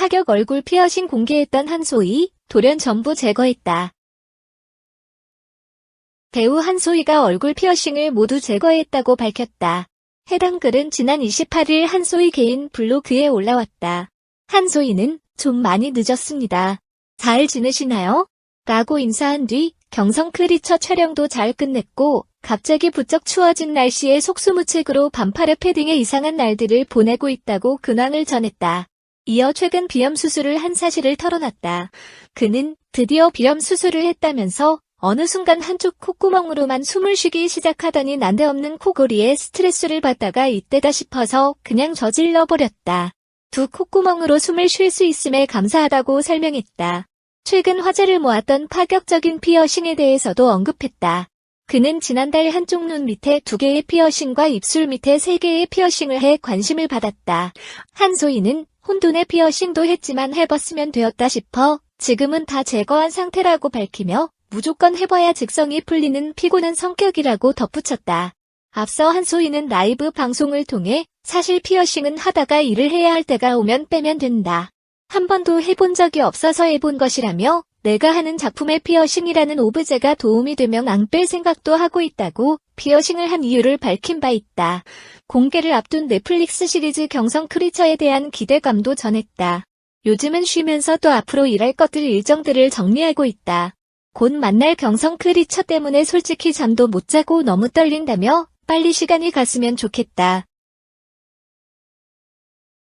파격 얼굴 피어싱 공개했던 한소희, 돌연 전부 제거했다. 배우 한소희가 얼굴 피어싱을 모두 제거했다고 밝혔다. 해당 글은 지난 28일 한소희 개인 블로그에 올라왔다. 한소희는 좀 많이 늦었습니다. 잘 지내시나요? 라고 인사한 뒤 경성 크리처 촬영도 잘 끝냈고 갑자기 부쩍 추워진 날씨에 속수무책으로 반팔에 패딩에 이상한 날들을 보내고 있다고 근황을 전했다. 이어 최근 비염 수술을 한 사실을 털어놨다. 그는 드디어 비염 수술을 했다면서 어느 순간 한쪽 콧구멍으로만 숨을 쉬기 시작하더니 난데없는 코골이에 스트레스를 받다가 이때다 싶어서 그냥 저질러 버렸다. 두 콧구멍으로 숨을 쉴 수 있음에 감사하다고 설명했다. 최근 화제를 모았던 파격적인 피어싱에 대해서도 언급했다. 그는 지난달 한쪽 눈 밑에 두 개의 피어싱과 입술 밑에 세 개의 피어싱을 해 관심을 받았다. 한소희는 혼돈의 피어싱도 했지만 해봤으면 되었다 싶어 지금은 다 제거한 상태라고 밝히며 무조건 해봐야 직성이 풀리는 피곤한 성격이라고 덧붙였다. 앞서 한소희는 라이브 방송을 통해 사실 피어싱은 하다가 일을 해야 할 때가 오면 빼면 된다. 한 번도 해본 적이 없어서 해본 것이라며 내가 하는 작품의 피어싱이라는 오브제가 도움이 되면 안 뺄 생각도 하고 있다고 피어싱을 한 이유를 밝힌 바 있다. 공개를 앞둔 넷플릭스 시리즈 경성 크리처에 대한 기대감도 전했다. 요즘은 쉬면서 또 앞으로 일할 것들 일정들을 정리하고 있다. 곧 만날 경성 크리처 때문에 솔직히 잠도 못 자고 너무 떨린다며 빨리 시간이 갔으면 좋겠다.